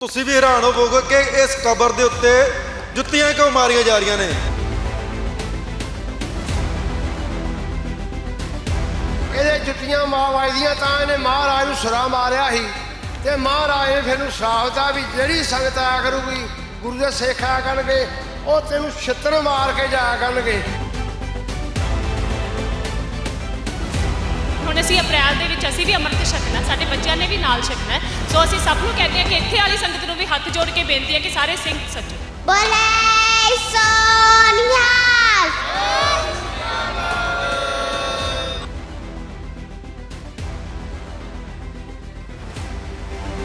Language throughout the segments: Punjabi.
ਤੁਸੀਂ ਵੀ ਹੈਰਾਨ ਹੋਵੋਗੇ ਕਿ ਇਸ ਕਬਰ ਦੇ ਉੱਤੇ ਜੁੱਤੀਆਂ ਕਿਉਂ ਮਾਰੀਆਂ ਜਾ ਰਹੀਆਂ ਨੇ? ਇਹਦੇ ਜੁੱਤੀਆਂ ਮਾਂ ਵੱਜਦੀਆਂ ਤਾਂ ਇਹਨੇ ਮਹਾਰਾਜ ਨੂੰ ਸੁਰਾ ਮਾਰਿਆ ਸੀ ਤੇ ਮਹਾਰਾਜ ਨੇ ਫਿਰ ਨੂੰ ਸ਼ਰਾਬਤਾ ਵੀ ਜਿਹੜੀ ਸੰਗਤ ਆਇਆ ਕਰੂਗੀ, ਗੁਰੂ ਦੇ ਸਿੱਖ ਆਇਆ ਕਰਨਗੇ, ਉਹ ਤੈਨੂੰ ਛਿੱਤਰ ਮਾਰ ਕੇ ਜਾਇਆ ਕਰਨਗੇ। 25 ਅਪ੍ਰੈਲ ਦੇ ਵਿੱਚ ਅਸੀਂ ਵੀ ਅੰਮ੍ਰਿਤ ਛਕਣਾ ਸਾਡੇ ਬੱਚਿਆਂ ਨੇ ਵੀ ਨਾਲ ਛਕਣਾ ਸੋ ਅਸੀਂ ਸਭ ਨੂੰ ਕਹਿੰਦੇ ਹਾਂ ਕਿ ਇੱਥੇ ਵਾਲੀ ਸੰਗਤ ਨੂੰ ਵੀ ਹੱਥ ਜੋੜ ਕੇ ਬੇਨਤੀ ਹੈ ਕਿ ਸਾਰੇ ਸਿੰਘ ਸੱਜੋ ਬੋਲੇ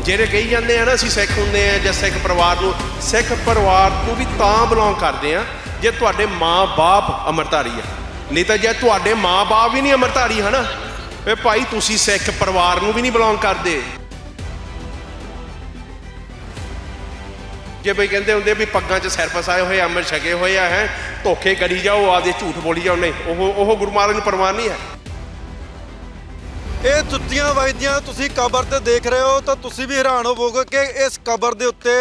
ਜਿਹੜੇ ਕਹੀ ਜਾਂਦੇ ਆ ਨਾ ਅਸੀਂ ਸਿੱਖ ਹੁੰਦੇ ਆ ਜਾਂ ਸਿੱਖ ਪਰਿਵਾਰ ਨੂੰ ਸਿੱਖ ਪਰਿਵਾਰ ਨੂੰ ਵੀ ਤਾਂ ਬਿਲੋਂਗ ਕਰਦੇ ਆ ਜੇ ਤੁਹਾਡੇ ਮਾਂ-ਬਾਪ ਅਮਰਤਾਰੀ ਆ। ਨਹੀਂ ਤਾਂ ਜੇ ਤੁਹਾਡੇ ਮਾਂ-ਬਾਪ ਵੀ ਨਹੀਂ ਅਮਰਤਾਰੀ ਹਨਾ? ਫੇ ਭਾਈ, ਤੁਸੀਂ ਸਿੱਖ ਪਰਿਵਾਰ ਨੂੰ ਵੀ ਨਹੀਂ ਬਿਲੋਂਗ ਕਰਦੇ। ਜੇ ਬਈ ਕਹਿੰਦੇ ਹੁੰਦੇ ਵੀ ਪੱਗਾਂ 'ਚ ਸਿਰ ਫਸਾਏ ਹੋਏ, ਅੰਮ੍ਰਿਤ ਛਕੇ ਹੋਏ ਆ, ਹੈ, ਧੋਖੇ ਕਰੀ ਜਾਓ, ਆਪਦੇ ਝੂਠ ਬੋਲੀ ਜਾਓ, ਨਹੀਂ, ਉਹ ਉਹ ਗੁਰੂ ਮਹਾਰਾਜ ਨੂੰ ਪਰਵਾਹ ਨਹੀਂ ਹੈ। ਇਹ ਜੁੱਤੀਆਂ ਵੱਜਦੀਆਂ ਤੁਸੀਂ ਕਬਰ ਤੇ ਦੇਖ ਰਹੇ ਹੋ, ਤਾਂ ਤੁਸੀਂ ਵੀ ਹੈਰਾਨ ਹੋਵੋਗੇ ਕਿ ਇਸ ਕਬਰ ਦੇ ਉੱਤੇ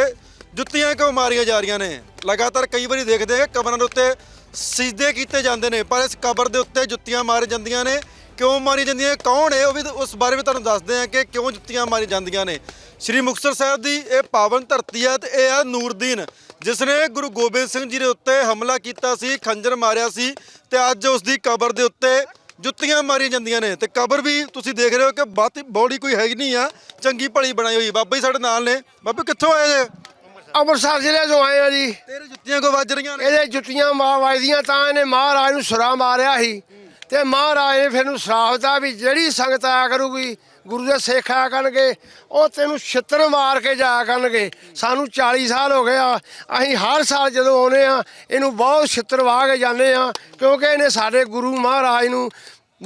ਜੁੱਤੀਆਂ ਕਿਉਂ ਮਾਰੀਆਂ ਜਾ ਰਹੀਆਂ ਨੇ? ਲਗਾਤਾਰ ਕਈ ਵਾਰੀ ਦੇਖਦੇ ਹਾਂ ਕਬਰਾਂ ਦੇ ਉੱਤੇ ਸਿਜਦੇ ਕੀਤੇ ਜਾਂਦੇ ਨੇ, ਪਰ ਇਸ ਕਬਰ ਦੇ ਉੱਤੇ ਜੁੱਤੀਆਂ ਮਾਰ ਜਾਂਦੀਆਂ ਨੇ। ਕਿਉਂ ਮਾਰੀ ਜਾਂਦੀਆਂ ਕੌਣ ਹੈ ਉਹ ਵੀ ਉਸ ਬਾਰੇ ਵੀ ਤੁਹਾਨੂੰ ਦੱਸਦੇ ਹਾਂ ਕਿ ਕਿਉਂ ਜੁੱਤੀਆਂ ਮਾਰੀ ਜਾਂਦੀਆਂ ਨੇ। ਸ੍ਰੀ ਮੁਕਤਸਰ ਸਾਹਿਬ ਦੀ ਇਹ ਪਾਵਨ ਧਰਤੀ ਹੈ ਤੇ ਇਹ ਹੈ ਨੂਰਦੀਨ ਜਿਸ ਨੇ ਗੁਰੂ ਗੋਬਿੰਦ ਸਿੰਘ ਜੀ ਦੇ ਉੱਤੇ ਹਮਲਾ ਕੀਤਾ ਸੀ ਖੰਜਰ ਮਾਰਿਆ ਸੀ ਤੇ ਅੱਜ ਉਸ ਦੀ ਕਬਰ ਦੇ ਉੱਤੇ ਜੁੱਤੀਆਂ ਮਾਰੀਆਂ ਜਾਂਦੀਆਂ ਨੇ। ਤੇ ਕਬਰ ਵੀ ਤੁਸੀਂ ਦੇਖ ਰਹੇ ਹੋ ਕਿ ਬਾਤੀ ਬੋਡੀ ਕੋਈ ਹੈ ਨਹੀਂ ਆ ਚੰਗੀ ਭਲੀ ਬਣਾਈ ਹੋਈ। ਬਾਬਾ ਜੀ ਸਾਡੇ ਨਾਲ ਨੇ। ਬਾਬੇ ਕਿੱਥੋਂ ਆਏ ਜੇ? ਅੰਮ੍ਰਿਤਸਰ ਜ਼ਿਲ੍ਹੇ ਤੋਂ ਆਏ ਆ ਜੀ। ਤੇਰੇ ਜੁੱਤੀਆਂ ਕੋ ਵੱਜ ਰਹੀਆਂ ਨੇ? ਇਹਦੇ ਜੁੱਤੀਆਂ ਮਾਂ ਵੱਜਦੀਆਂ ਤਾਂ ਇਹਨੇ ਮਹਾਰਾਜ ਨੂੰ ਸੁਰਾ ਮਾਰਿਆ ਸੀ। ਤੇ ਮਹਾਰਾਜ ਨੇ ਫਿਰ ਨੂੰ ਸ਼ਰਾਬਤਾ ਵੀ ਜਿਹੜੀ ਸੰਗਤ ਆਇਆ ਕਰੂਗੀ, ਗੁਰੂ ਦੇ ਸਿੱਖ ਆਇਆ ਕਰਨਗੇ, ਉਹ ਤੈਨੂੰ ਛਿੱਤਰ ਮਾਰ ਕੇ ਜਾਇਆ ਕਰਨਗੇ। ਸਾਨੂੰ 40 ਸਾਲ ਹੋ ਗਏ ਆ, ਅਸੀਂ ਹਰ ਸਾਲ ਜਦੋਂ ਆਉਨੇ ਆ ਇਹਨੂੰ ਬਹੁਤ ਛਿੱਤਰ ਵਾਹ ਕੇ ਜਾਂਦੇ ਆ ਕਿਉਂਕਿ ਇਹਨੇ ਸਾਡੇ ਗੁਰੂ ਮਹਾਰਾਜ ਨੂੰ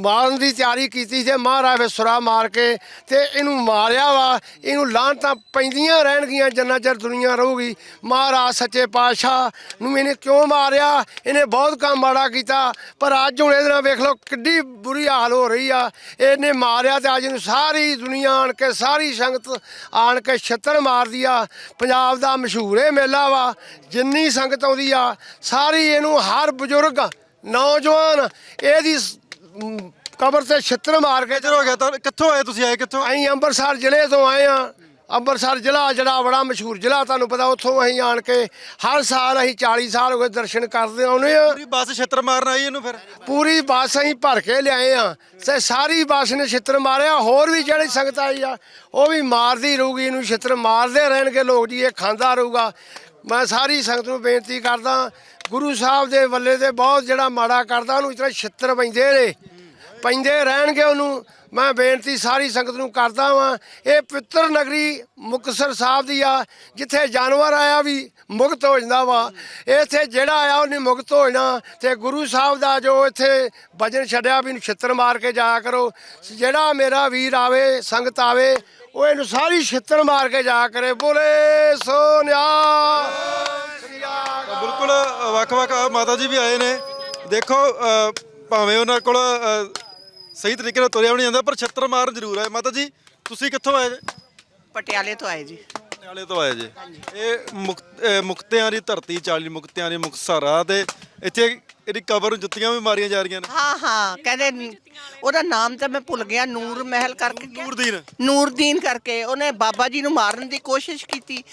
ਮਾਰਨ ਦੀ ਤਿਆਰੀ ਕੀਤੀ ਤੇ ਮਹਾਰਾਜ ਫਿਰ ਸੁਰਾ ਮਾਰ ਕੇ ਤੇ ਇਹਨੂੰ ਮਾਰਿਆ ਵਾ, ਇਹਨੂੰ ਲਾਂਤਾਂ ਪੈਂਦੀਆਂ ਰਹਿਣਗੀਆਂ, ਜਿੰਨਾ ਚਿਰ ਦੁਨੀਆ ਰਹੂਗੀ। ਮਹਾਰਾਜ ਸੱਚੇ ਪਾਤਸ਼ਾਹ ਨੂੰ ਇਹਨੇ ਕਿਉਂ ਮਾਰਿਆ? ਇਹਨੇ ਬਹੁਤ ਕੰਮ ਮਾੜਾ ਕੀਤਾ, ਪਰ ਅੱਜ ਹੁਣ ਇਹਦੇ ਨਾਲ ਵੇਖ ਲਓ ਕਿੱਡੀ ਬੁਰੀ ਹਾਲ ਹੋ ਰਹੀ ਆ। ਇਹਨੇ ਮਾਰਿਆ ਤੇ ਅੱਜ ਨੂੰ ਸਾਰੀ ਦੁਨੀਆ ਆਣ ਕੇ, ਸਾਰੀ ਸੰਗਤ ਆਣ ਕੇ ਛੱਤਰ ਮਾਰਦੀ ਆ। ਪੰਜਾਬ ਦਾ ਮਸ਼ਹੂਰ ਇਹ ਮੇਲਾ ਵਾ, ਜਿੰਨੀ ਸੰਗਤ ਆਉਂਦੀ ਆ, ਸਾਰੀ ਇਹਨੂੰ ਹਰ ਬਜ਼ੁਰਗ, ਨੌਜਵਾਨ, ਇਹਦੀ ਕਬਰ ਤੇ ਛਿੱਤਰ ਮਾਰ ਕੇ ਕਿੱਧਰ ਹੋ ਗਿਆ ਤਾਂ ਕਿੱਥੋਂ ਆਏ ਤੁਸੀਂ ਆਏ ਕਿੱਥੋਂ? ਅਸੀਂ ਅੰਮ੍ਰਿਤਸਰ ਜ਼ਿਲ੍ਹੇ ਤੋਂ ਆਏ ਆ ਅੰਮ੍ਰਿਤਸਰ ਜ਼ਿਲ੍ਹਾ ਜਿਹੜਾ ਬੜਾ ਮਸ਼ਹੂਰ ਜ਼ਿਲ੍ਹਾ ਤੁਹਾਨੂੰ ਪਤਾ ਉੱਥੋਂ ਅਸੀਂ ਆਣ ਕੇ ਹਰ ਸਾਲ ਅਸੀਂ 40 ਸਾਲ ਹੋ ਗਏ ਦਰਸ਼ਨ ਕਰਦੇ ਆਉਨੇ ਆ ਪੂਰੀ ਬੱਸ ਛੇਤਰ ਮਾਰਨ ਆਈ ਇਹਨੂੰ ਫਿਰ? ਪੂਰੀ ਬੱਸ ਅਸੀਂ ਭਰ ਕੇ ਲਿਆਏ ਆ ਤੇ ਸਾਰੀ ਬੱਸ ਨੇ ਛਿੱਤਰ ਮਾਰਿਆ ਹੋਰ ਵੀ ਜਿਹੜੀ ਸੰਗਤ ਆਈ ਆ ਉਹ ਵੀ ਮਾਰਦੀ ਰਹੂਗੀ ਇਹਨੂੰ ਛਿੱਤਰ ਮਾਰਦੇ ਰਹਿਣਗੇ ਲੋਕ ਜੀ ਇਹ ਖਾਂਦਾ ਰਹੂਗਾ। ਮੈਂ ਸਾਰੀ ਸੰਗਤ ਨੂੰ ਬੇਨਤੀ ਕਰਦਾ, ਗੁਰੂ ਸਾਹਿਬ ਦੇ ਵੱਲੇ ਦੇ ਬਹੁਤ ਜਿਹੜਾ ਮਾੜਾ ਕਰਦਾ, ਉਹਨੂੰ ਇਤਨਾ ਛਿੱਤਰ ਪੈਂਦੇ ਨੇ। ਪੈਂਦੇ ਰਹਿਣਗੇ ਉਹਨੂੰ। ਮੈਂ ਬੇਨਤੀ ਸਾਰੀ ਸੰਗਤ ਨੂੰ ਕਰਦਾ ਵਾਂ, ਇਹ ਪਿੱਤਰ ਨਗਰੀ ਮੁਕਤਸਰ ਸਾਹਿਬ ਦੀ ਆ, ਜਿੱਥੇ ਜਾਨਵਰ ਆਇਆ ਵੀ ਮੁਕਤ ਹੋ ਜਾਂਦਾ ਵਾ। ਇੱਥੇ ਜਿਹੜਾ ਆਇਆ ਉਹਨੇ ਮੁਕਤ ਹੋ ਜਾਣਾ, ਤੇ ਗੁਰੂ ਸਾਹਿਬ ਦਾ ਜੋ ਇੱਥੇ ਭਜਨ ਛੱਡਿਆ ਵੀ ਇਹਨੂੰ ਛਿੱਤਰ ਮਾਰ ਕੇ ਜਾਇਆ ਕਰੋ। ਜਿਹੜਾ ਮੇਰਾ ਵੀਰ ਆਵੇ, ਸੰਗਤ ਆਵੇ, ਉਹ ਇਹਨੂੰ ਸਾਰੀ ਛਿੱਤਰ ਮਾਰ ਕੇ ਜਾ ਕਰੇ। ਬੋਲੇ ਸੋਨਿਆ। ਤਾਂ ਬਿਲਕੁਲ ਵੱਖ-ਵੱਖ ਮਾਤਾ ਜੀ ਵੀ ਆਏ ਨੇ। ਦੇਖੋ ਭਾਵੇਂ ਉਹਨਾਂ ਕੋਲ ਸਹੀ ਤਰੀਕੇ ਨਾਲ ਤੁਰਿਆ ਵੀ ਨਹੀਂ ਜਾਂਦਾ ਪਰ ਛੱਤਰ ਮਾਰਨ ਜ਼ਰੂਰ ਆਏ। ਮਾਤਾ ਜੀ ਤੁਸੀਂ ਕਿੱਥੋਂ ਆਏ ਜੇ? ਪਟਿਆਲੇ ਤੋਂ ਆਏ ਜੀ। ਪਟਿਆਲੇ ਤੋਂ ਆਏ ਜੇ। ਇਹ ਮੁਕਤ- ਮੁਕਤਿਆਂ ਦੀ ਧਰਤੀ 40 ਮੁਕਤਿਆਂ ਦੀ ਮੁਕਤਸਰ ਤੇ ਇੱਥੇ ਇਹਦੀ ਕਬਰ ਨੂੰ ਜੁੱਤੀਆਂ ਵੀ ਮਾਰੀਆਂ ਜਾ ਰਹੀਆਂ ਨੇ। ਹਾਂ ਹਾਂ ਕਹਿੰਦੇ ਨ- ਉਹਦਾ ਨਾਮ ਤਾਂ ਮੈਂ ਭੁੱਲ ਗਿਆ ਨੂਰ ਮਹਿਲ ਕਰਕੇ। ਨੂਰਦੀਨ। ਨੂਰਦੀਨ ਕਰਕੇ ਉਹਨੇ ਬਾਬਾ ਜੀ ਨੂੰ ਮਾਰਨ ਦੀ ਕੋਸ਼ਿਸ਼ ਕੀਤੀ।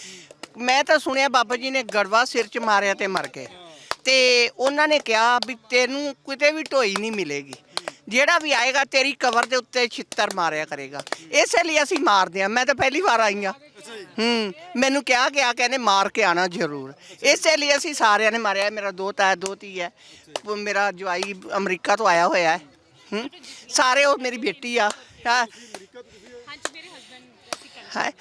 ਮੈਂ ਤਾਂ ਸੁਣਿਆ ਬਾਬਾ ਜੀ ਨੇ ਗੜਵਾ ਸਿਰ 'ਚ ਮਾਰਿਆ ਤੇ ਮਰ ਗਏ। ਤੇ ਉਹਨਾਂ ਨੇ ਕਿਹਾ ਵੀ ਤੈਨੂੰ ਕਿਤੇ ਵੀ ਢੋਈ ਨਹੀਂ ਮਿਲੇਗੀ। ਜਿਹੜਾ ਵੀ ਆਏਗਾ ਤੇਰੀ ਕਬਰ ਦੇ ਉੱਤੇ ਛਿੱਤਰ ਮਾਰਿਆ ਕਰੇਗਾ। ਇਸੇ ਲਈ ਅਸੀਂ ਮਾਰਦੇ ਆ ਮੈਂ ਤਾਂ ਪਹਿਲੀ ਵਾਰ ਆਈ ਹਾਂ। ਹੂੰ, ਮੈਨੂੰ ਕਿਹਾ ਗਿਆ, ਕਹਿੰਦੇ ਮਾਰ ਕੇ ਆਣਾ ਜ਼ਰੂਰ। ਇਸੇ ਲਈ ਅਸੀਂ ਸਾਰਿਆਂ ਨੇ ਮਾਰਿਆ। ਮੇਰਾ ਦੋ ਦੋਤਾ ਹੈ ਧੀ ਹੈ। ਮੇਰਾ ਜਵਾਈ ਅਮਰੀਕਾ ਤੋਂ ਆਇਆ ਹੋਇਆ ਹੈ। ਹੂੰ, ਸਾਰੇ ਉਹ ਮੇਰੀ ਬੇਟੀ ਆ। ਹਾਂ। ਹੈ।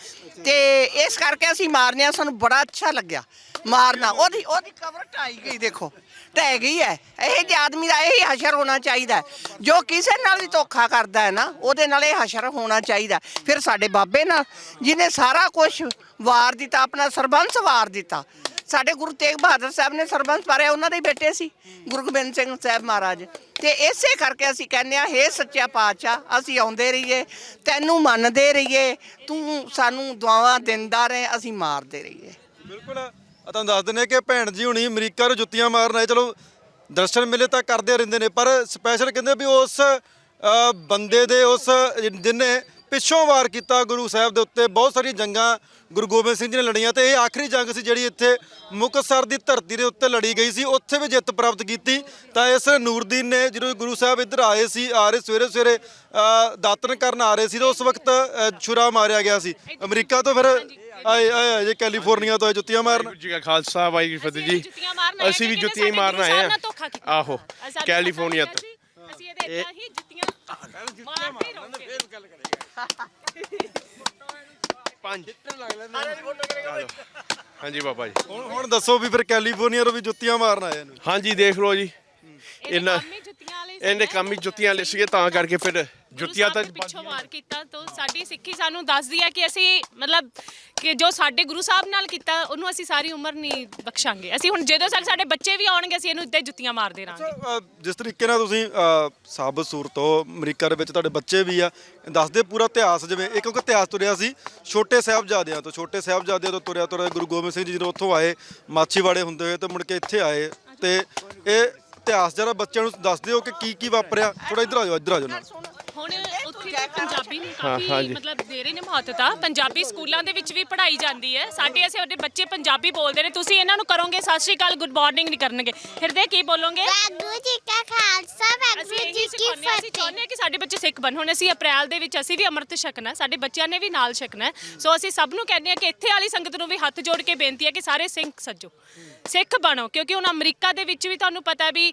ਤੇ ਇਸ ਕਰਕੇ ਅਸੀਂ ਮਾਰਨੇ ਆ। ਸਾਨੂੰ ਬੜਾ ਅੱਛਾ ਲੱਗਿਆ ਮਾਰਨਾ। ਉਹਦੀ ਉਹਦੀ ਕਬਰ ਢਾਈ ਗਈ, ਦੇਖੋ। ਢਹਿ ਗਈ ਹੈ ਇਹ ਜਿਹੇ ਆਦਮੀ ਦਾ ਇਹੀ ਹਸ਼ਰ ਹੋਣਾ ਚਾਹੀਦਾ ਹੈ। ਜੋ ਕਿਸੇ ਨਾਲ ਵੀ ਧੋਖਾ ਕਰਦਾ ਹੈ ਨਾ, ਉਹਦੇ ਨਾਲ ਇਹ ਹਸ਼ਰ ਹੋਣਾ ਚਾਹੀਦਾ ਫਿਰ ਸਾਡੇ ਬਾਬੇ ਨਾਲ, ਜਿਹਨੇ ਸਾਰਾ ਕੁਝ ਵਾਰ ਦਿੱਤਾ, ਆਪਣਾ ਸਰਬੰਸ ਵਾਰ ਦਿੱਤਾ। ਸਾਡੇ ਗੁਰੂ ਤੇਗ ਬਹਾਦਰ ਸਾਹਿਬ ਨੇ ਸਰਬੰਸ ਪਾਰਿਆ ਉਹਨਾਂ ਦੇ ਹੀ ਬੇਟੇ ਸੀ, ਗੁਰੂ ਗੋਬਿੰਦ ਸਿੰਘ ਸਾਹਿਬ ਮਹਾਰਾਜ। ਤੇ ਇਸੇ ਕਰਕੇ ਅਸੀਂ ਕਹਿੰਦੇ ਆ ਹੇ ਸੱਚਾ ਪਾਤਸ਼ਾਹ, ਅਸੀਂ ਆਉਂਦੇ ਰਹੀਏ, ਤੈਨੂੰ ਮੰਨਦੇ ਰਹੀਏ, ਤੂੰ ਸਾਨੂੰ ਦੁਆਵਾਂ ਦਿੰਦਾ ਰਹੇ, ਅਸੀਂ ਮਾਰਦੇ ਰਹੀਏ। ਬਿਲਕੁਲ। ਆ ਤੁਹਾਨੂੰ ਦੱਸ ਦਿੰਦੇ ਕਿ ਭੈਣ ਜੀ ਹੁਣੀ ਅਮਰੀਕਾ ਨੂੰ ਜੁੱਤੀਆਂ ਮਾਰਨ ਆਏ। ਚਲੋ ਦਰਸ਼ਨ ਮਿਲੇ ਤਾਂ ਕਰਦੇ ਰਹਿੰਦੇ ਨੇ ਪਰ ਸਪੈਸ਼ਲ ਕਹਿੰਦੇ ਵੀ ਉਸ ਅ, ਬੰਦੇ ਦੇ ਉਸ ਜਿਹਨੇ ਪਿੱਛੋਂ ਵਾਰ ਕੀਤਾ ਗੁਰੂ ਸਾਹਿਬ ਦੇ ਉੱਤੇ ਬਹੁਤ ਸਾਰੀਆਂ ਜੰਗਾਂ ਗੁਰੂ ਗੋਬਿੰਦ ਸਿੰਘ ਜੀ ਨੇ ਲੜੀਆਂ ਤੇ ਇਹ ਆਖਰੀ ਜੰਗ ਸੀ ਜਿਹੜੀ ਇੱਥੇ ਮੁਕਤਸਰ ਦੀ ਧਰਤੀ ਦੇ ਉੱਤੇ ਲੜੀ ਗਈ ਸੀ ਉੱਥੇ ਵੀ ਜਿੱਤ ਪ੍ਰਾਪਤ ਕੀਤੀ। ਤਾਂ ਇਸ ਨੂਰਦੀਨ ਨੇ ਜਦੋਂ ਗੁਰੂ ਸਾਹਿਬ ਇੱਧਰ ਆਏ ਸੀ ਆ ਰਹੇ ਸਵੇਰੇ ਸਵੇਰੇ ਦਾਤਨ ਕਰਨ ਆ ਰਹੇ ਸੀ ਤਾਂ ਉਸ ਵਕਤ ਛੁਰਾ ਮਾਰਿਆ ਗਿਆ ਸੀ। ਅਮਰੀਕਾ ਤੋਂ ਫਿਰ ਆਏ ਆਏ ਆਏ ਜੇ ਕੈਲੀਫੋਰਨੀਆ ਤੋਂ ਆਏ ਜੁੱਤੀਆਂ ਮਾਰਨ। ਜੀ ਖਾਲਸਾ ਵਾਹਿਗੁਰੂ ਫਤਿਹ ਜੀ। ਅਸੀਂ ਵੀ ਜੁੱਤੀਆਂ ਹੀ ਮਾਰਨ ਆਏ ਆ। ਆਹੋ ਕੈਲੀਫੋਰਨੀਆ ਤੋਂ। ਅਸੀਂ ਇਹਦੇ ਇਦਾਂ ਹੀ ਜੁੱਤੀਆਂ ਮਾਰਦੇ ਰਹੋਗੇ ਪੰਜ। ਹਾਂਜੀ ਬਾਬਾ ਜੀ। ਹੁਣ ਹੁਣ ਦੱਸੋ ਵੀ ਫਿਰ ਕੈਲੀਫੋਰਨੀਆ ਤੋਂ ਵੀ ਜੁੱਤੀਆਂ ਮਾਰਨ ਆਏ ਨੇ। ਹਾਂਜੀ ਦੇਖ ਲਓ ਜੀ। ਇਹਨੇ ਇਹਨਾਂ ਕੰਮ ਹੀ ਜੁੱਤੀਆਂ ਵਾਲੇ ਇਹਨੇ ਕੰਮ ਹੀ ਜੁੱਤੀਆਂ ਲੈ ਸੀਗੇ ਤਾਂ ਕਰਕੇ ਫਿਰ ਜੁੱਤੀਆਂ ਤਾਂ ਪਿੱਛੋਂ ਵਾਰ ਕੀਤਾ ਤਾਂ ਸਾਡੀ ਸਿੱਖੀ ਸਾਨੂੰ ਦੱਸਦੀ ਹੈ ਕਿ ਅਸੀਂ ਮਤਲਬ ਕਿ ਜੋ ਸਾਡੇ ਗੁਰੂ ਸਾਹਿਬ ਨਾਲ ਕੀਤਾ ਉਹਨੂੰ ਅਸੀਂ ਸਾਰੀ ਉਮਰ ਨਹੀਂ ਬਖਸ਼ਾਂਗੇ। ਅਸੀਂ ਹੁਣ ਜਦੋਂ ਸਾਡੇ ਸਾਡੇ ਬੱਚੇ ਵੀ ਆਉਣਗੇ ਅਸੀਂ ਇਹਨੂੰ ਇੱਦਾਂ ਹੀ ਜੁੱਤੀਆਂ ਮਾਰਦੇ ਰਹਾਂਗੇ। ਅ, ਜਿਸ ਤਰੀਕੇ ਨਾਲ ਤੁਸੀਂ ਅ, ਸਾਬਤ ਸੂਰਤ ਹੋ ਅਮਰੀਕਾ ਦੇ ਵਿੱਚ ਤੁਹਾਡੇ ਬੱਚੇ ਵੀ ਆ ਦੱਸਦੇ ਪੂਰਾ ਇਤਿਹਾਸ ਜਿਵੇਂ ਇਹ ਕਿਉਂਕਿ ਇਤਿਹਾਸ ਤੁਰਿਆ ਸੀ ਛੋਟੇ ਸਾਹਿਬਜ਼ਾਦਿਆਂ ਤੋਂ ਛੋਟੇ ਸਾਹਿਬਜ਼ਾਦਿਆਂ ਤੋਂ ਤੁਰਿਆ ਤੁਰਿਆ ਗੁਰੂ ਗੋਬਿੰਦ ਸਿੰਘ ਜੀ ਜਦੋਂ ਉੱਥੋਂ ਆਏ ਮਾਛੀਵਾੜੇ ਹੁੰਦੇ ਹੋਏ ਤੇ ਮੁੜ ਕੇ ਇੱਥੇ ਆਏ ਤੇ ਇਹ ਇਤਿਹਾਸ ਜਰਾ ਬੱਚਿਆਂ ਨੂੰ ਦੱਸ ਦਿਓ ਕਿ ਕੀ ਕੀ ਵਾਪਰਿਆ। ਥੋੜਾ ਇੱਧਰ ਆ ਜਾਓ, ਇੱਧਰ ਆ ਜਾਓ ਨਾਲ। ਹੁਣ ਉੱਥੇ ਤਾਂ ਪੰਜਾਬੀ ਨੂੰ ਹਾਂ, ਕਾਫੀ ਹਾਂਜੀ। ਮਤਲਬ ਦੇ ਰਹੇ ਨੇ ਮਹੱਤਤਾ। ਪੰਜਾਬੀ ਸਕੂਲਾਂ ਦੇ ਵਿੱਚ ਵੀ ਪੜ੍ਹਾਈ ਜਾਂਦੀ ਹੈ। ਸਾਡੇ ਅਸੀਂ ਬੱਚੇ ਪੰਜਾਬੀ ਬੋਲਦੇ ਨੇ ਤੁਸੀਂ ਇਹਨਾਂ ਨੂੰ ਕਰੋਗੇ ਸਤਿ ਸ਼੍ਰੀ ਅਕਾਲ ਗੁੱਡ ਮਾਰਨਿੰਗ ਨਹੀਂ ਕਰਨਗੇ। ਹਿਰਦੇ ਕੀ ਬੋਲੋਗੇ? ਵਾਹਿਗੁਰੂ ਜੀ ਕਾ ਖਾਲਸਾ ਅਸੀਂ ਵਾਹਿਗੁਰੂ ਇਹੀ ਜੀ ਕੀ ਸਿਖਾਉਂਦੇ ਹਾਂ, ਅਸੀਂ ਫਤਿਹ। ਚਾਹੁੰਦੇ ਹਾਂ ਕਿ ਸਾਡੇ ਬੱਚੇ ਸਿੱਖ ਬਣ। ਹੁਣ ਅਸੀਂ ਅਪ੍ਰੈਲ ਦੇ ਵਿੱਚ ਅਸੀਂ ਵੀ ਅੰਮ੍ਰਿਤ ਛਕਣਾ ਹੈ, ਸਾਡੇ ਬੱਚਿਆਂ ਨੇ ਵੀ ਨਾਲ ਛਕਣਾ। ਹੈ। ਸੋ ਅਸੀਂ ਸਭ ਨੂੰ ਕਹਿੰਦੇ ਹਾਂ ਕਿ ਇੱਥੇ ਵਾਲੀ ਸੰਗਤ ਨੂੰ ਵੀ ਹੱਥ ਜੋੜ ਕੇ ਬੇਨਤੀ ਹੈ ਕਿ ਸਾਰੇ ਸਿੰਘ ਸੱਜੋ। ਸਿੱਖ ਬਣੋ ਕਿਉਂਕਿ ਹੁਣ ਅਮਰੀਕਾ ਦੇ ਵਿੱਚ ਵੀ ਤੁਹਾਨੂੰ ਪਤਾ ਹੈ ਵੀ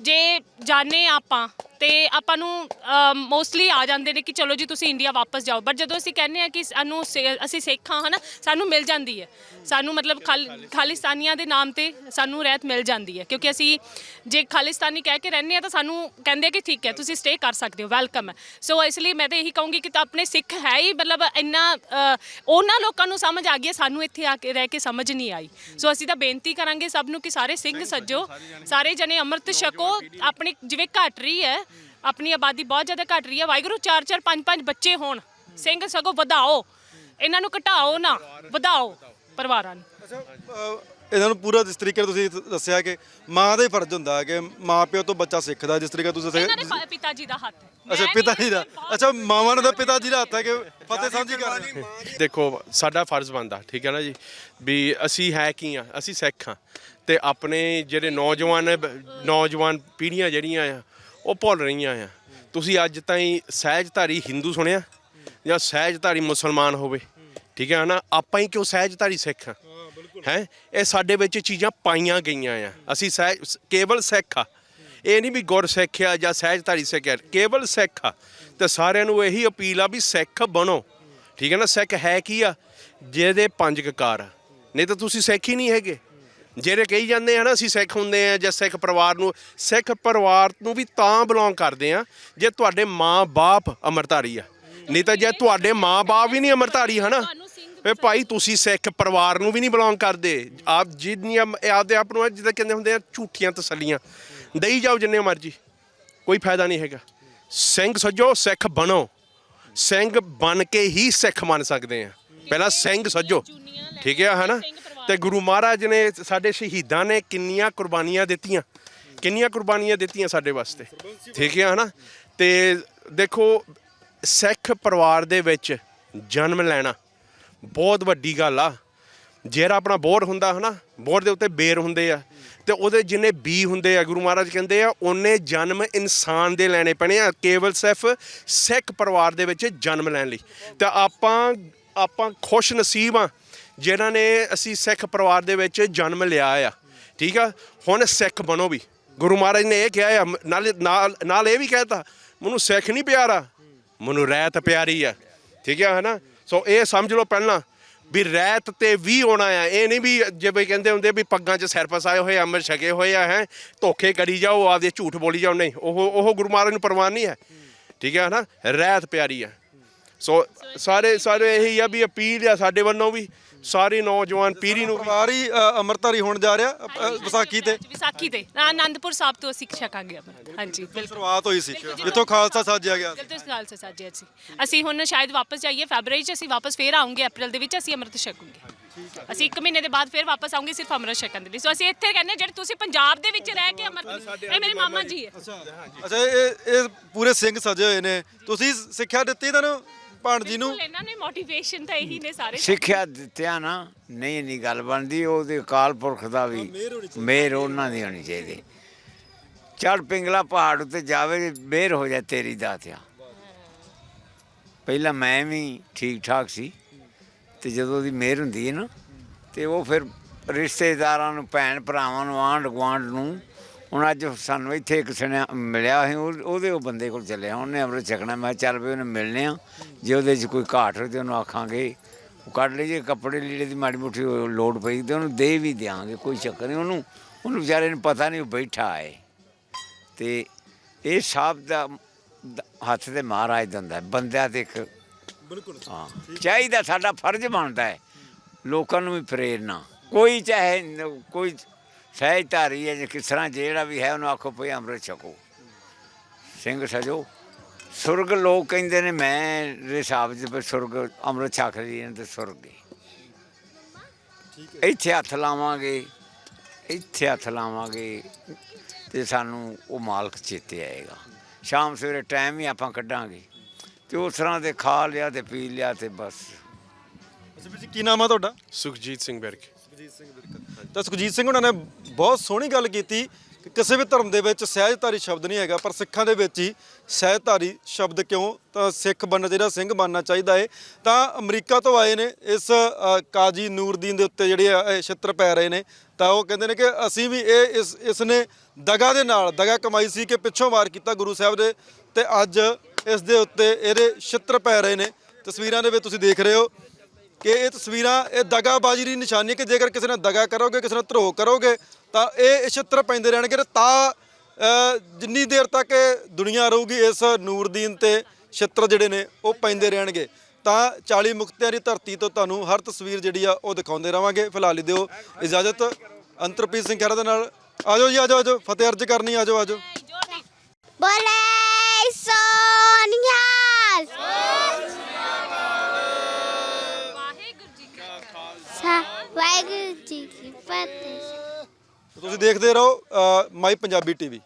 ਜੇ ਜਾਣੇ ਆਪਾਂ ਤੇ ਆਪਾਂ ਨੂੰ ਮੋਸਟਲੀ ਆ ਜਾਂਦੇ ਨੇ ਕਿ ਚਲੋ ਜੀ ਤੁਸੀਂ ਇੰਡੀਆ ਵਾਪਸ ਜਾਓ। ਬਟ ਜਦੋਂ ਅਸੀਂ ਕਹਿੰਦੇ ਆ ਕਿ ਸਾਨੂੰ ਸੇ- ਅਸੀਂ ਸਿੱਖ ਹਾਂ ਹਨਾ ਸਾਨੂੰ ਮਿਲ ਜਾਂਦੀ ਹੈ। ਸਾਨੂੰ ਮਤਲਬ ਖਾਲ- ਖਾਲਿਸਤਾਨੀਆਂ ਦੇ ਨਾਮ ਤੇ ਸਾਨੂੰ ਰਹਿਤ ਮਿਲ ਜਾਂਦੀ ਹੈ। ਕਿਉਂਕਿ ਅਸੀਂ ਜੇ ਖਾਲਿਸਤਾਨੀ ਕਹਿ ਕੇ ਰਹਿੰਦੇ ਆ ਤਾਂ ਸਾਨੂੰ ਕਹਿੰਦੇ ਆ ਕਿ ਠੀਕ ਹੈ ਤੁਸੀਂ ਸਟੇ ਕਰ ਸਕਦੇ ਹੋ ਵੈਲਕਮ ਹੈ। ਸੋ ਇਸ ਲਈ ਮੈਂ ਤਾਂ ਇਹੀ ਕਹੂੰਗੀ ਕਿ ਤਾਂ ਆਪਣੇ ਸਿੱਖ ਹੈ ਹੀ ਮਤਲਬ ਇੰਨਾ ਅ, ਉਹਨਾਂ ਲੋਕਾਂ ਨੂੰ ਸਮਝ ਆ ਗਈ ਹੈ, ਸਾਨੂੰ ਇੱਥੇ ਆ ਕੇ ਰਹਿ ਕੇ ਸਮਝ ਨਹੀਂ ਆਈ। ਸੋ ਅਸੀਂ ਤਾਂ ਬੇਨਤੀ ਕਰਾਂਗੇ ਸਭ ਨੂੰ ਕਿ ਸਾਰੇ ਸਿੰਘ ਸੱਜੋ ਸਾਰੇ ਜਣੇ ਅੰਮ੍ਰਿਤ ਛਕੋ ਆਪਣੀ ਜਿਵੇਂ ਘਟ ਰਹੀ ਹੈ ਆਪਣੀ ਆਬਾਦੀ ਬਹੁਤ ਜ਼ਿਆਦਾ ਘਟ ਰਹੀ ਹੈ ਵਾਹਿਗੁਰੂ 4 4 5 5 ਬੱਚੇ ਹੋਣ ਸਿੰਘ ਸਗੋਂ ਵਧਾਓ ਇਹਨਾਂ ਨੂੰ ਘਟਾਓ ਨਾ ਵਧਾਓ ਪਰਿਵਾਰਾਂ ਨੂੰ। ਇਹਨਾਂ ਨੂੰ ਪੂਰਾ ਜਿਸ ਤਰੀਕੇ ਤੁਸੀਂ ਦੱਸਿਆ ਕਿ ਮਾਂ ਦਾ ਹੀ ਫਰਜ਼ ਹੁੰਦਾ ਹੈ ਕਿ ਮਾਂ ਪਿਓ ਤੋਂ ਬੱਚਾ ਸਿੱਖਦਾ ਜਿਸ ਤਰੀਕੇ ਤੁਸੀਂ ਇਹਨਾਂ ਦੇ ਦੱਸਿਆ ਪਿਤਾ ਜੀ ਦਾ ਹੱਥ ਹੈ। ਅੱਛਾ ਪਿਤਾ ਜੀ ਦਾ। ਅੱਛਾ ਮਾਵਾਂ ਦਾ ਪਿਤਾ ਜੀ ਦਾ ਹੱਥ ਹੈ ਕਿ ਫਤਿਹ ਸਾਂਝੀ ਕਰ। ਦੇਖੋ ਸਾਡਾ ਫਰਜ਼ ਬਣਦਾ ਠੀਕ ਹੈ ਨਾ ਜੀ ਵੀ ਅਸੀਂ ਹੈ ਕੀ ਆ ਅਸੀਂ ਸਿੱਖ ਆ ਤੇ ਆਪਣੇ ਜਿਹੜੇ ਨੌਜਵਾਨ ਨੌਜਵਾਨ ਪੀੜ੍ਹੀਆਂ ਜਿਹੜੀਆਂ ਆ ਉਹ ਭੁੱਲ ਰਹੀਆਂ ਆ। ਤੁਸੀਂ ਅੱਜ ਤਾਈਂ ਸਹਿਜਧਾਰੀ ਹਿੰਦੂ ਸੁਣਿਆ ਜਾਂ ਸਹਿਜਧਾਰੀ ਮੁਸਲਮਾਨ ਹੋਵੇ? ਠੀਕ ਹੈ ਨਾ? ਆਪਾਂ ਹੀ ਕਿਉਂ ਸਹਿਜਧਾਰੀ ਸਿੱਖ ਆ? ਹੈ ਇਹ ਸਾਡੇ ਵਿੱਚ ਚੀਜ਼ਾਂ ਪਾਈਆਂ ਗਈਆਂ ਆ। ਅਸੀਂ ਸਹਿਜ ਕੇਵਲ ਸਿੱਖ ਆ। ਇਹ ਨਹੀਂ ਵੀ ਗੁਰ ਸਿੱਖ ਆ ਜਾਂ ਸਹਿਜਧਾਰੀ ਸਿੱਖ ਆ। ਕੇਵਲ ਸਿੱਖ ਆ। ਤੇ ਸਾਰਿਆਂ ਨੂੰ ਇਹੀ ਅਪੀਲ ਆ ਵੀ ਸਿੱਖ ਬਣੋ। ਠੀਕ ਹੈ ਨਾ? ਸਿੱਖ ਹੈ ਕੀ ਆ? ਜਿਹਦੇ ਪੰਜ ਕਕਾਰ ਆ। ਨਹੀਂ ਤਾਂ ਤੁਸੀਂ ਸਿੱਖ ਹੀ ਨਹੀਂ ਹੈਗੇ। ਜਿਹੜੇ ਕਹੀ ਜਾਂਦੇ ਆ ਨਾ, ਅਸੀਂ ਸਿੱਖ ਹੁੰਦੇ ਆ ਜਾਂ ਸਿੱਖ ਪਰਿਵਾਰ ਨੂੰ, ਸਿੱਖ ਪਰਿਵਾਰ ਨੂੰ ਵੀ ਤਾਂ ਬਿਲੋਂਗ ਕਰਦੇ ਆ ਜੇ ਤੁਹਾਡੇ ਮਾਂ-ਬਾਪ ਅਮਰਤਾਰੀ ਆ। ਨਹੀਂ ਤਾਂ ਜੇ ਤੁਹਾਡੇ ਮਾਂ-ਬਾਪ ਵੀ ਨਹੀਂ ਅਮਰਤਾਰੀ ਹਨਾ? ਤੁਹਾਨੂੰ ਵੇ ਭਾਈ ਤੁਸੀਂ ਸਿੱਖ ਪਰਿਵਾਰ ਨੂੰ ਵੀ ਨਹੀਂ ਬਿਲੋਂਗ ਕਰਦੇ। ਆਪ ਜਿੰਨੀਆਂ ਆਪਦੇ ਆਪ ਨੂੰ ਜਿੱਦਾਂ ਕਹਿੰਦੇ ਹੁੰਦੇ ਆ, ਝੂਠੀਆਂ ਤਸੱਲੀਆਂ। ਦੇਈ ਜਾਓ ਜਿੰਨੇ ਮਰਜ਼ੀ, ਕੋਈ ਫਾਇਦਾ ਨਹੀਂ ਹੈਗਾ। ਸਿੰਘ ਸੱਜੋ, ਸਿੱਖ ਬਣੋ। ਸਿੰਘ ਬਣ ਕੇ ਹੀ ਸਿੱਖ ਬਣ ਸਕਦੇ ਆ। ਪਹਿਲਾਂ ਸਿੰਘ ਸੱਜੋ, ਠੀਕ ਹੈ ਹਨਾ? ਤੇ ਗੁਰੂ ਮਹਾਰਾਜ ਨੇ ਸਾਡੇ ਸ਼ਹੀਦਾਂ ਨੇ ਕਿੰਨੀਆਂ ਕੁਰਬਾਨੀਆਂ ਦਿੱਤੀਆਂ, ਕਿੰਨੀਆਂ ਕੁਰਬਾਨੀਆਂ ਦਿੱਤੀਆਂ ਸਾਡੇ ਵਾਸਤੇ। ਠੀਕ ਹੈ ਹਨਾ? ਤੇ ਦੇਖੋ, ਸਿੱਖ ਪਰਿਵਾਰ ਦੇ ਵਿੱਚ ਜਨਮ ਲੈਣਾ ਬਹੁਤ ਵੱਡੀ ਗੱਲ ਆ। ਜਿਹੜਾ ਆਪਣਾ ਬੋਰ ਹੁੰਦਾ ਹਨਾ ਬੋਰ ਦੇ ਉੱਤੇ ਬੇਰ ਹੁੰਦੇ ਆ। ਤੇ ਉਹਦੇ ਜਿੰਨੇ ਬੀ ਹੁੰਦੇ ਆ, ਗੁਰੂ ਮਹਾਰਾਜ ਕਹਿੰਦੇ ਆ, ਉਹਨੇ ਜਨਮ ਇਨਸਾਨ ਦੇ ਲੈਣੇ ਪੈਣੇ ਆ, ਕੇਵਲ ਸਿਰਫ ਸਿੱਖ ਪਰਿਵਾਰ ਦੇ ਵਿੱਚ ਜਨਮ ਲੈਣ ਲਈ। ਤੇ ਆਪਾਂ ਆਪਾਂ ਖੁਸ਼ ਨਸੀਬ ਆ ਜਿਨ੍ਹਾਂ ਨੇ ਅਸੀਂ ਸਿੱਖ ਪਰਿਵਾਰ ਦੇ ਵਿੱਚ ਜਨਮ ਲਿਆ ਆ। ਠੀਕ ਆ? ਹੁਣ ਸਿੱਖ ਬਣੋ ਵੀ। ਗੁਰੂ ਮਹਾਰਾਜ ਨੇ ਇਹ ਕਿਹਾ ਆ, ਨਾਲ ਨਾਲ ਨਾਲ ਇਹ ਵੀ ਕਹਿਤਾ ਮੈਨੂੰ ਸਿੱਖ ਨਹੀਂ ਪਿਆਰਾ, ਮੈਨੂੰ ਰਹਿਤ ਪਿਆਰੀ ਆ। ਠੀਕ ਆ, ਹਨਾ? ਸੋ ਇਹ ਸਮਝ ਲਓ ਪਹਿਲਾਂ ਵੀ ਰਹਿਤ ਤੇ ਵੀ ਆਉਣਾ ਆ। ਇਹ ਨਹੀਂ ਵੀ ਜਿਵੇਂ ਕਹਿੰਦੇ ਹੁੰਦੇ ਵੀ ਪੱਗਾਂ 'ਚ ਸਿਰ ਫਸਾਏ ਹੋਏ ਅੰਮ੍ਰਿਤ ਛਕੇ ਹੋਏ ਆ, ਹੈ? ਧੋਖੇ ਕਰੀ ਜਾਓ, ਆਪਦੇ ਝੂਠ ਬੋਲੀ ਜਾਓ। ਨਹੀਂ, ਉਹ ਉਹ ਗੁਰੂ ਮਹਾਰਾਜ ਨੂੰ ਪ੍ਰਵਾਨ ਨਹੀਂ ਹੈ। ਠੀਕ ਹੈ ਨਾ ਰਹਿਤ ਪਿਆਰੀ ਆ। ਸੋ ਸਾਰੇ ਸਾਰੇ ਇਹੀ ਆ ਵੀ ਅਪੀਲ ਆ ਸਾਡੇ ਵੱਲੋਂ ਵੀ ਸਾਰੇ ਨੌਜਵਾਨ ਪੀੜ੍ਹੀ ਨੂੰ ਵੀ। ਪਰਿਵਾਰ ਹੀ ਅ, ਅੰਮ੍ਰਿਤਧਾਰੀ ਹੋਣ ਜਾ ਰਿਹਾ ਅ, ਅ, ਵਿਸਾਖੀ ਤੇ। ਵਿਸਾਖੀ ਤੇ। ਆਨੰਦਪੁਰ ਸਾਹਿਬ ਤੋਂ ਅਸੀਂ ਛਕਾਂਗੇ ਅੰਮ੍ਰਿਤ ਹਾਂਜੀ ਬਿਲਕੁਲ ਸ਼ੁਰੂਆਤ ਹੋਈ ਸੀ। ਜਿੱਥੋਂ ਖਾਲਸਾ ਸਾਜਿਆ ਗਿਆ ਸੀ। ਜਦ ਤੋਂ ਸਾਲ ਸੇ। ਸਾਜੇ ਅਸੀਂ ਅਸੀਂ ਹੁਣ ਸ਼ਾਇਦ ਵਾਪਸ ਜਾਈਏ ਫੈਬਰੂਅਰੀ ਚ ਅਸੀਂ ਵਾਪਸ ਫੇਰ ਆਉਂਗੇ ਅਪ੍ਰੈਲ ਦੇ ਵਿੱਚ ਅਸੀਂ ਅੰਮ੍ਰਿਤ ਛਕਾਂਗੇ ਅਸੀਂ 1 ਮਹੀਨੇ ਦੇ ਬਾਅਦ ਫੇਰ ਵਾਪਸ ਆਉਂਗੇ ਸਿਰਫ ਅੰਮ੍ਰਿਤ ਛਕਣ ਦੇ ਲਈ। ਸੋ ਅਸੀਂ ਇੱਥੇ ਕਹਿੰਦੇ ਜਿਹੜੇ ਤੁਸੀਂ ਪੰਜਾਬ ਦੇ ਵਿੱਚ ਰਹਿ ਕੇ ਅੰਮ੍ਰਿਤ ਇਹ ਮੇਰੇ ਮਾਮਾ ਜੀ ਹੈ। ਅੱਛਾ ਇਹ ਇਹ ਪੂਰੇ ਸਿੰਘ ਸਜੇ ਹੋਏ ਨੇ। ਤੁਸੀਂ ਸਿੱਖਿਆ ਦਿੱਤੀ ਇਹਨਾਂ ਨੂੰ ਭਾਣਜੀ ਨੂੰ ਬਿਲਕੁਲ, ਇਹਨਾਂ ਨੇ ਮੋਟੀਵੇਸ਼ਨ ਤਾਂ ਇਹੀ ਨੇ ਸਾਰੇ ਸਿੱਖਿਆ ਦਿੱਤਿਆ ਨਾ ਨਹੀਂ ਨਹੀਂ ਗੱਲ ਬਣਦੀ ਉਹਦੇ ਅਕਾਲ ਪੁਰਖ ਦਾ ਵੀ ਮਿਹਰ ਉਹਨਾਂ ਦੀ ਹੋਣੀ ਚਾਹੀਦੀ। ਚੜ ਪਿੰਗਲਾ ਪਹਾੜ ਉੱਤੇ ਜਾਵੇ ਮਿਹਰ ਹੋ ਜਾ ਤੇਰੀ ਦਾਤਿਆ ਪਹਿਲਾਂ ਮੈਂ ਵੀ ਠੀਕ ਠਾਕ ਸੀ ਤੇ ਜਦੋਂ ਉਹਦੀ ਮਿਹਰ ਹੁੰਦੀ ਹੈ ਨਾ ਤੇ ਉਹ ਫਿਰ ਰਿਸ਼ਤੇਦਾਰਾਂ ਨੂੰ ਭੈਣ ਭਰਾਵਾਂ ਨੂੰ ਆਂਢ ਗੁਆਂਢ ਨੂੰ ਹੁਣ ਅੱਜ ਸਾਨੂੰ ਇੱਥੇ ਇੱਕ ਸੁਣਿਆ ਮਿਲਿਆ ਸੀ ਉਹ- ਉਹਦੇ ਉਹ ਬੰਦੇ ਕੋਲ ਚੱਲਿਆ ਉਹਨੇ ਅੰਮ੍ਰਿਤ ਛਕਣਾ ਮੈਂ ਕਿਹਾ ਚੱਲ ਵੀ ਉਹਨੇ ਮਿਲਨੇ ਆ ਜੇ ਉਹਦੇ 'ਚ ਕੋਈ ਘਾਟ ਹੋਈ ਤੇ ਉਹਨੂੰ ਆਖਾਂਗੇ ਉਹ ਕੱਢ ਲਈਏ ਕੱਪੜੇ ਲੀੜੇ ਦੀ ਮਾੜੀ ਮੋਟੀ ਉਹ ਲੋੜ ਪਈ ਤੇ ਉਹਨੂੰ ਦੇ ਵੀ ਦਿਆਂਗੇ ਕੋਈ ਚੱਕਰ ਨਹੀਂ ਉਹਨੂੰ ਉਹਨੂੰ ਵਿਚਾਰੇ ਨੂੰ ਪਤਾ ਨਹੀਂ ਉਹ ਬੈਠਾ ਹੈ। ਤੇ ਇਹ ਸਭ ਦਾ ਦ- ਹੱਥ ਤੇ ਮਹਾਰਾਜ ਦਿੰਦਾ ਹੈ, ਬੰਦਿਆਂ ਤੇ ਇੱਕ ਬਿਲਕੁਲ ਹਾਂ ਚਾਹੀਦਾ ਸਾਡਾ ਫਰਜ਼ ਬਣਦਾ ਹੈ ਲੋਕਾਂ ਨੂੰ ਵੀ ਪ੍ਰੇਰਨਾ ਕੋਈ ਚਾਹੇ ਨ- ਕੋਈ ਸਹਿਜਧਾਰੀ ਹੈ ਜਾਂ ਕਿਸ ਤਰ੍ਹਾਂ ਜਿਹੜਾ ਵੀ ਹੈ ਉਹਨੂੰ ਆਖੋ ਭਈ ਅੰਮ੍ਰਿਤ ਛਕੋ। ਸਿੰਘ ਸਜੋ। ਸੁਰਗ ਲੋਕ ਕਹਿੰਦੇ ਨੇ ਮੈਂ ਦੇ ਹਿਸਾਬ 'ਚ ਸੁਰਗ ਅੰਮ੍ਰਿਤ ਛਕ ਲਈ ਤੇ ਸੁਰਗ ਹੈ। ਇੱਥੇ ਹੱਥ ਲਾਵਾਂਗੇ ਇੱਥੇ ਹੱਥ ਲਾਵਾਂਗੇ ਤੇ ਸਾਨੂੰ ਉਹ ਮਾਲਕ ਚੇਤੇ ਆਏਗਾ। ਸ਼ਾਮ ਸਵੇਰੇ ਟਾਈਮ ਹੀ ਆਪਾਂ ਕੱਢਾਂਗੇ ਤੇ ਉਸ ਤਰ੍ਹਾਂ ਦੇ ਖਾ ਲਿਆ ਤੇ ਪੀ ਲਿਆ ਤੇ ਬਸ। ਅੱਛਾ ਵੀਰ ਜੀ ਕੀ ਨਾਮ ਆ ਤੁਹਾਡਾ? ਸੁਖਜੀਤ ਸਿੰਘ ਬਿਰਕ। ਸੁਖਜੀਤ ਸਿੰਘ ਵਿਰਕ ਤਾਂ ਸੁਖਜੀਤ ਸਿੰਘ ਉਹਨਾਂ ਨੇ ਬਹੁਤ ਸੋਹਣੀ ਗੱਲ ਕੀਤੀ। ਕਿ ਕਿਸੇ ਵੀ ਧਰਮ ਦੇ ਵਿੱਚ ਸਹਿਜਧਾਰੀ ਸ਼ਬਦ ਨਹੀਂ ਹੈਗਾ ਪਰ ਸਿੱਖਾਂ ਦੇ ਵਿੱਚ ਹੀ ਸਹਿਜਧਾਰੀ ਸ਼ਬਦ ਕਿਉਂ? ਤਾਂ ਸਿੱਖ ਬਣਨਾ ਚਾਹੀਦਾ ਸਿੰਘ ਬਣਨਾ ਚਾਹੀਦਾ ਏ। ਤਾਂ ਅਮਰੀਕਾ ਤੋਂ ਆਏ ਨੇ ਇਸ ਕਾਜੀ ਨੂਰਦੀਨ ਦੇ ਉੱਤੇ ਜਿਹੜੇ ਆ, ਇਹ ਛਿੱਤਰ ਪੈ ਰਹੇ ਨੇ। ਤਾਂ ਉਹ ਕਹਿੰਦੇ ਨੇ ਕਿ ਅਸੀਂ ਵੀ ਇਹ ਇਸ ਇਸ ਨੇ ਦਗਾ ਦੇ ਨਾਲ ਦਗਾ ਕਮਾਈ ਸੀ ਕਿ ਪਿੱਛੋਂ ਵਾਰ ਕੀਤਾ ਗੁਰੂ ਸਾਹਿਬ ਦੇ ਤੇ ਅੱਜ ਇਸ ਦੇ ਉੱਤੇ ਇਹਦੇ ਛਿੱਤਰ ਪੈ ਰਹੇ ਨੇ। ਤਸਵੀਰਾਂ ਦੇ ਵਿੱਚ ਤੁਸੀਂ ਦੇਖ ਰਹੇ ਹੋ ਕਿ ਇਹ ਤਸਵੀਰਾਂ, ਇਹ ਦਗਾਬਾਜ਼ੀ ਦੀ ਨਿਸ਼ਾਨੀ ਕਿ ਜੇਕਰ ਕਿਸੇ ਨਾਲ ਦਗਾ ਕਰੋਗੇ, ਕਿਸੇ ਨਾਲ ਧਰੋ ਕਰੋਗੇ, ਤਾਂ ਇਹ ਛਿੱਤਰ ਪੈਂਦੇ ਰਹਿਣਗੇ ਤਾਂ ਜਿੰਨੀ ਦੇਰ ਤੱਕ ਦੁਨੀਆ ਰਹੂਗੀ, ਇਸ ਨੂਰਦੀਨ ਤੇ ਛਿੱਤਰ ਜਿਹੜੇ ਨੇ, ਉਹ ਪੈਂਦੇ ਰਹਿਣਗੇ। ਤਾਂ 40 ਮੁਕਤਿਆਂ ਦੀ ਧਰਤੀ ਤੋਂ ਤੁਹਾਨੂੰ ਹਰ ਤਸਵੀਰ ਜਿਹੜੀ ਆ, ਉਹ ਦਿਖਾਉਂਦੇ ਰਵਾਂਗੇ। ਫਿਲਹਾਲ ਲਈ ਦਿਓ ਇਜਾਜ਼ਤ। ਅੰਤਰਪ੍ਰੀਤ ਸਿੰਘ ਖਹਿਰਾ ਦੇ ਨਾਲ, ਆਜੋ ਜੀ, ਆਜੋ ਆਜੋ। ਫਤਿਹ ਅਰਜ ਕਰਨੀ, ਆਜੋ ਆਜੋ। ਬੋਲੇ ਸੋਨਿਹਾਲ ਵਾਹਿਗੁਰੂ ਜੀ ਕੀ ਫਤਿਹ। ਤੁਸੀਂ ਦੇਖਦੇ ਰਹੋ ਮਾਈ ਪੰਜਾਬੀ ਟੀਵੀ।